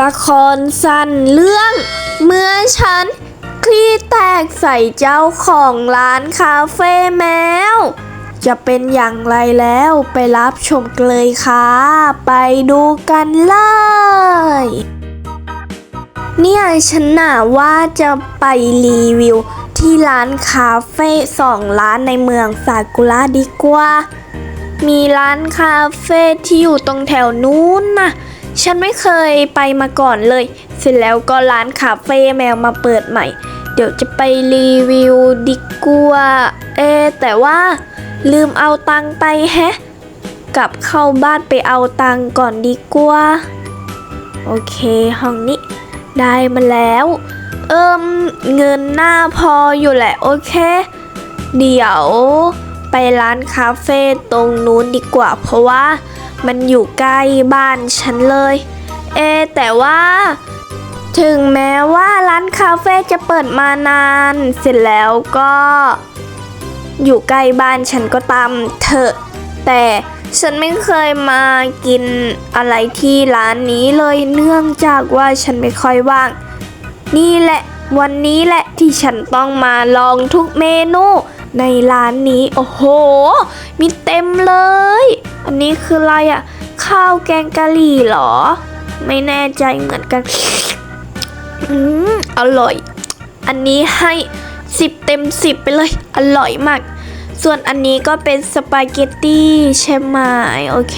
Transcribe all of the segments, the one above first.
ละครสั้นเรื่อง เมื่อฉันคลี่แตกใส่เจ้าของร้านคาเฟ่แมว จะเป็นอย่างไรแล้วไปรับชมกันเลยค่ะ ไปดูกันเลย เนี่ยฉันน่ะว่าจะไปรีวิว ที่ร้านคาเฟ่สองร้านในเมืองซากุระดีกว่า มีร้านคาเฟ่ที่อยู่ตรงแถวนู้นนะ ฉันไม่เคยไปมาก่อนเลย เสร็จแล้วก็ร้านคาเฟ่แมวมาเปิดใหม่ เดี๋ยวจะไปรีวิวดีกว่าเอ แต่ว่าลืมเอาตังไปแฮะ กลับเข้าบ้านไปเอาตังก่อนดีกว่า โอเค ห้องนี้ได้มาแล้ว เอิมเงินหน้าพออยู่แหละ โอเค เดี๋ยวไปร้านคาเฟ่ตรงนู้นดีกว่าเพราะว่า มันอยู่ใกล้บ้านฉันเลย เอ แต่ว่า ถึงแม้ว่าร้านคาเฟ่จะเปิดมานาน เสร็จแล้วก็ อยู่ใกล้บ้านฉันก็ตามเถอะ แต่ฉันไม่เคยมากินอะไรที่ร้านนี้เลยเนื่องจากว่าฉันไม่ค่อยว่าง นี่แหละวันนี้แหละที่ฉันต้องมาลองทุกเมนู ในร้านนี้ โอ้โห มีเต็มเลย อันนี้คืออะไรอะข้าวแกงกะหรี่เหรอ ไม่แน่ใจเหมือนกัน อืมอร่อย อันนี้ให้10เต็ม10ไปเลย อร่อยมาก ส่วนอันนี้ก็เป็นสปาเกตตี้ใช่ไหมโอเค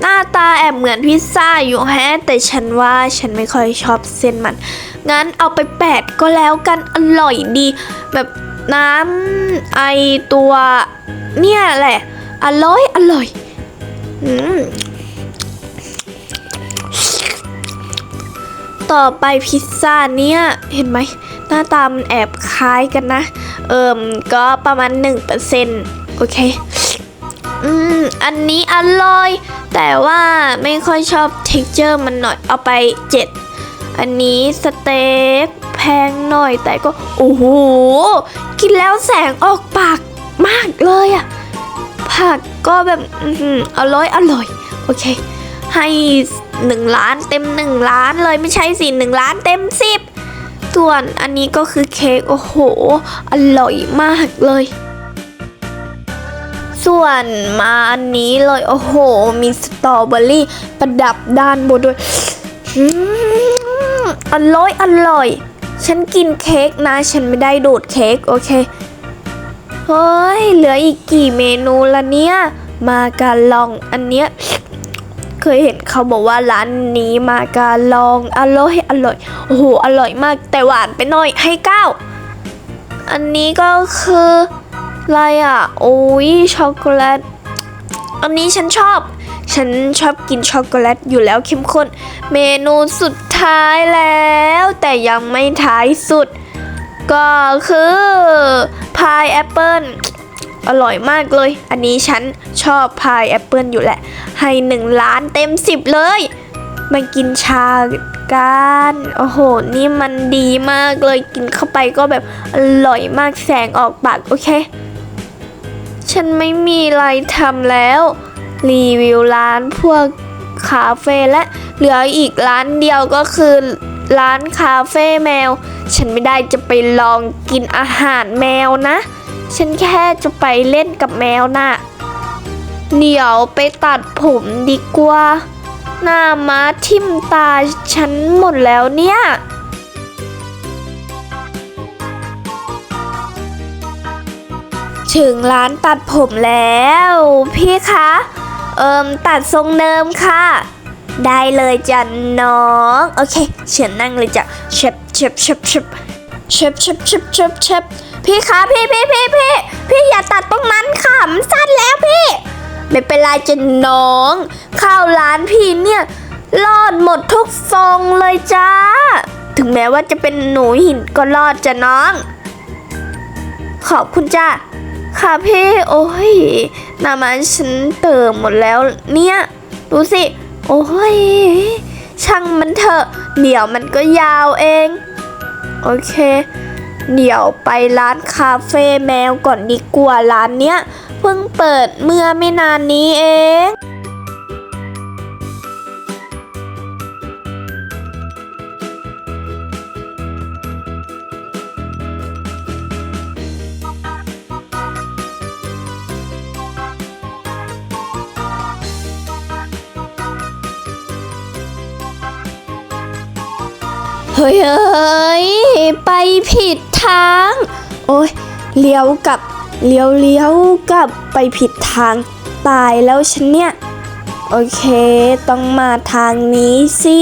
หน้าตาแอบเหมือนพิซซ่าอยู่แฮะ แต่ฉันว่าฉันไม่ค่อยชอบเส้นมัน งั้นเอาไปแปดก็แล้วกันอร่อยดี แบบน้ำไอตัวเนี่ยแหละ อร่อยอร่อยอืมต่อไปพิซซ่าเนี่ยเห็นไหมหน้าตามันแอบคล้ายกันนะ เอิมก็ประมาณ1%โอเค อืม อันนี้อร่อย แต่ว่าไม่ค่อยชอบ texture มันหน่อยเอาไป 7 อันนี้สเต็กแพงหน่อยแต่ก็ โอ้โห กินแล้วแสงออกปากมากเลยอะผักก็แบบอื้อหืออร่อยอร่อย โอเค ให้หนึ่งล้านเต็มหนึ่งล้านเลยไม่ใช่สิหนึ่งล้านเต็มสิบส่วนอันนี้ก็คือเค้กโอ้โห อร่อยมากเลย ส่วนมาอันนี้เลยโอ้โห มีสตรอเบอรี่ประดับด้านบนด้วยอร่อยอร่อย ฉันกินเค้กนะ ฉันไม่ได้ดูดเค้กโอเคเฮ้ย เหลืออีกกี่เมนูละเนี่ย มาการลองอันเนี้ยเคยเห็นเขาบอกว่าร้านนี้มาการลองอร่อยอร่อยโอ้โหอร่อยมากแต่หวานไปหน่อยให้เก้าอันนี้ก็คือ อะไรอะ โอ้ยช็อกโกแลต อันนี้ฉันชอบ ฉันชอบกินช็อกโกแลตอยู่แล้วเข้มข้น เมนูสุดท้ายแล้ว แต่ยังไม่ท้ายสุด ก็คือพายแอปเปิลอร่อยมากเลย อันนี้ฉันชอบพายแอปเปิลอยู่แหละ ให้หนึ่งล้านเต็มสิบเลย มากินชากันโอ้โห นี่มันดีมากเลย กินเข้าไปก็แบบอร่อยมากแสงออกปาก โอเค ฉันไม่มีอะไรทำแล้ว รีวิวร้านพวกคาเฟ่และเหลืออีกร้านเดียวก็คือร้านคาเฟ่แมว ฉันไม่ได้จะไปลองกินอาหารแมวนะ ฉันแค่จะไปเล่นกับแมวน่ะเดี๋ยวไปตัดผมดีกว่า หน้าม้าทิ่มตาฉันหมดแล้วเนี่ย ถึงร้านตัดผมแล้ว พี่คะ เอิมตัดทรงเดิมค่ะ ได้เลยจ้ะน้อง โอเคเชิญนั่งเลยจ้ะเชฟเชฟเชฟเชฟเชฟเชฟเชฟเชฟเชฟพี่คะพี่พี่พี่พี่พี่อย่าตัดตรงนั้นค่ะมันสั้นแล้วพี่ ไม่เป็นไรจ้ะน้อง เข้าร้านพี่เนี่ยรอดหมดทุกทรงเลยจ้า ถึงแม้ว่าจะเป็นหนูหินก็รอดจ้ะน้อง ขอบคุณจ้า ค่ะพี่โอ้ยน้ำมันฉันเติมหมดแล้วเนี่ยดูสิ โอ้ยช่างมันเถอะเดี๋ยวมันก็ยาวเอง โอเค เดี๋ยวไปร้านคาเฟ่แมวก่อนดีกว่าร้านเนี้ย เพิ่งเปิดเมื่อไม่นานนี้เอง เฮ้ยเฮ้ยไปผิดทาง โอ้ยเลี้ยวกับเลี้ยวเลี้ยวกับไปผิดทางตายแล้วฉันเนี่ย โอเค ต้องมาทางนี้สิ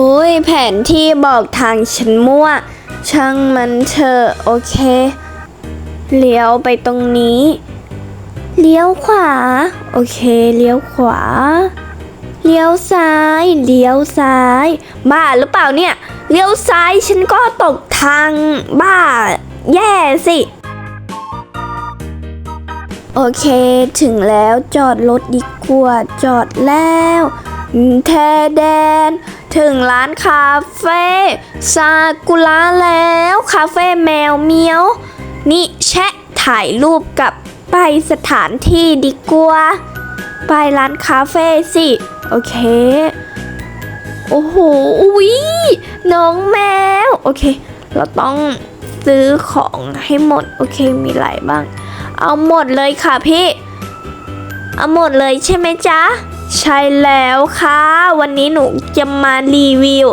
อ้ยแผนที่บอกทางฉันมั่ว ช่างมันเถอะโอเค เลี้ยวไปตรงนี้ เลี้ยวขวา โอเค เลี้ยวขวา เลี้ยวซ้าย เลี้ยวซ้าย บ้าหรือเปล่าเนี่ย เลี้ยวซ้ายฉันก็ตกทางบ้า แย่สิโอเค ถึงแล้วจอดรถดีกว่าจอดแล้ว แทแดน ถึงร้านคาเฟ่ซากุระแล้ว คาเฟ่แมวเมียว นี่แชะถ่ายรูปกับไปสถานที่ดีกว่าไปร้านคาเฟ่สิ โอเค โอ้โหอุ๊ยน้องแมว โอเค เราต้องซื้อของให้หมด โอเค มีอะไรบ้าง เอาหมดเลยค่ะพี่ เอาหมดเลยใช่ไหมจ๊ะ ใช่แล้วค่ะ วันนี้หนูจะมารีวิว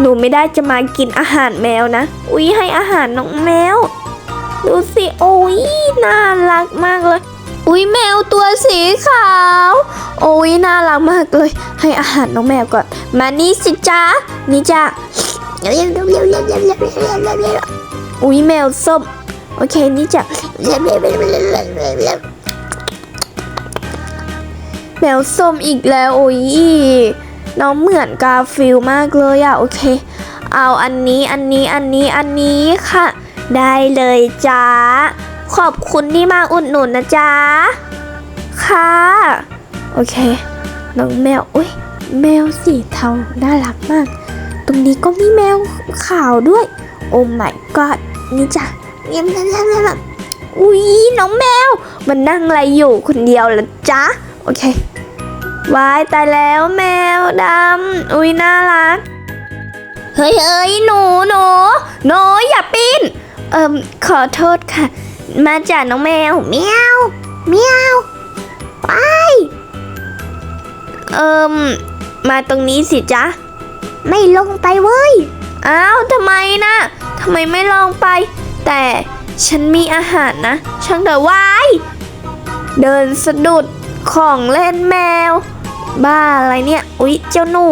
หนูไม่ได้จะมากินอาหารแมวนะ อุ๊ยให้อาหารน้องแมว ดูสิโอ้ยน่ารักมากเลย อุ๊ยแมวตัวสีขาว โอ้ยน่ารักมากเลย ให้อาหารน้องแมวก่อน มานี่สิจ๊ะนี่จ้ะอุ๊ยแมวส้ม โอเคนี่จ้ะ แมวส้มอีกแล้วโอ้ยน้องเหมือนกาฟิลมากเลยอะโอเค เอาอันนี้อันนี้อันนี้อันนี้ค่ะ ได้เลยจ้าขอบคุณที่มาอุดหนุนนะจ๊ะ ค่ะ โอเค น้องแมว อุ้ยแมวสีเทา น่ารักมาก ตรงนี้ก็มีแมวขาวด้วย โอ้ my god นี่จ้ะเยี่ยมๆอุ้ยน้องแมว มันนั่งอะไรอยู่คนเดียวล่ะจ๊ะ โอเควายตายแล้วแมวดำอุ้ยน่ารัก เฮ้ยเอ้ยหนูหนูหนูอย่าปีนเอิมขอโทษค่ะ มาจากน้องแมวเมียวเมียวไปเอิมมาตรงนี้สิจ๊ะ ไม่ลงไปเว้ย อ้าวทำไมนะทำไมไม่ลงไป แต่ฉันมีอาหารนะ ช่างเถอะวาย เดินสะดุด ของเล่นแมว บ้าอะไรเนี่ย อุ๊ย เจ้าหนู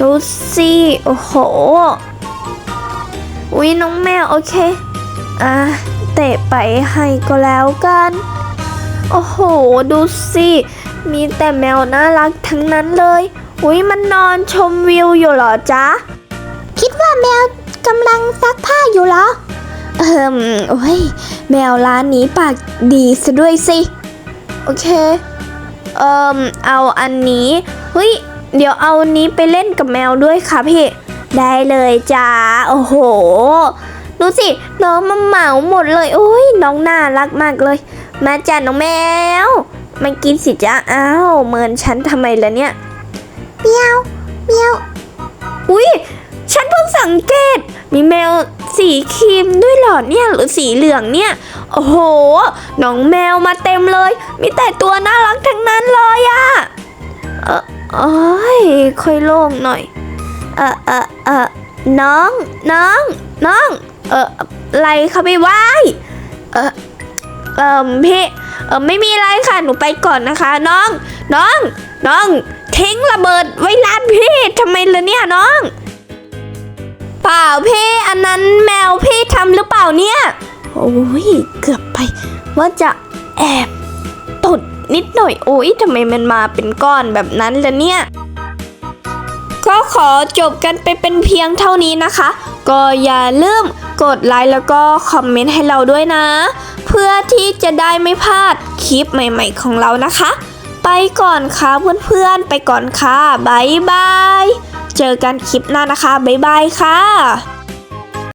ดูสิ โอ้โห อุ๊ย น้องแมว โอเค อะ เตะไปให้ก็แล้วกัน โอ้โห ดูสิ มีแต่แมวน่ารักทั้งนั้นเลย อุ๊ย มันนอนชมวิวอยู่เหรอจ๊ะ คิดว่าแมวกำลังซักผ้าอยู่เหรอ เอิมโอ้ย แมวร้านนี้ปากดีซะด้วยสิ โอเค เอิมเอาอันนี้เฮ้ยเดี๋ยวเอาอันนี้ไปเล่นกับแมวด้วยค่ะพี่ได้เลยจ้าโอ้โหดูสิน้องมาเหมาหมดเลยโอ้ยน้องน่ารักมากเลย มาจ้าน้องแมวมากินสิจ้าอ้าวเหมือนฉันทำไมล่ะเนี่ยเมียวเมียวอุ้ย ฉันเพิ่งสังเกต มีแมวสีครีมด้วยหรอเนี่ยหรือสีเหลืองเนี่ย โอ้โห น้องแมวมาเต็มเลย มีแต่ตัวน่ารักทั้งนั้นเลยอะเออโอ้ยค่อยโล่งหน่อย เออเออเออน้องน้องน้อง เอออะไรคะพี่ว่ายเออเออพี่เออไม่มีอะไรค่ะหนูไปก่อนนะคะ น้อง น้อง น้องทิ้งระเบิดไว้ร้านพี่ทำไมล่ะเนี่ยน้อง เปล่าพี่อันนั้นแมวพี่ทำหรือเปล่าเนี่ย โอ้ยเกือบไป ว่าจะแอบตดนิดหน่อย โอ้ยทำไมมันมาเป็นก้อนแบบนั้นล่ะเนี่ย ก็ขอจบกันไปเป็นเพียงเท่านี้นะคะ ก็อย่าลืมกดไลค์แล้วก็คอมเมนต์ให้เราด้วยนะ เพื่อที่จะได้ไม่พลาดคลิปใหม่ๆของเรานะคะ ไปก่อนค่ะเพื่อนๆ ไปก่อนค่ะบ๊ายบาย เจอกันคลิปหน้านะคะ บ๊ายบายค่ะ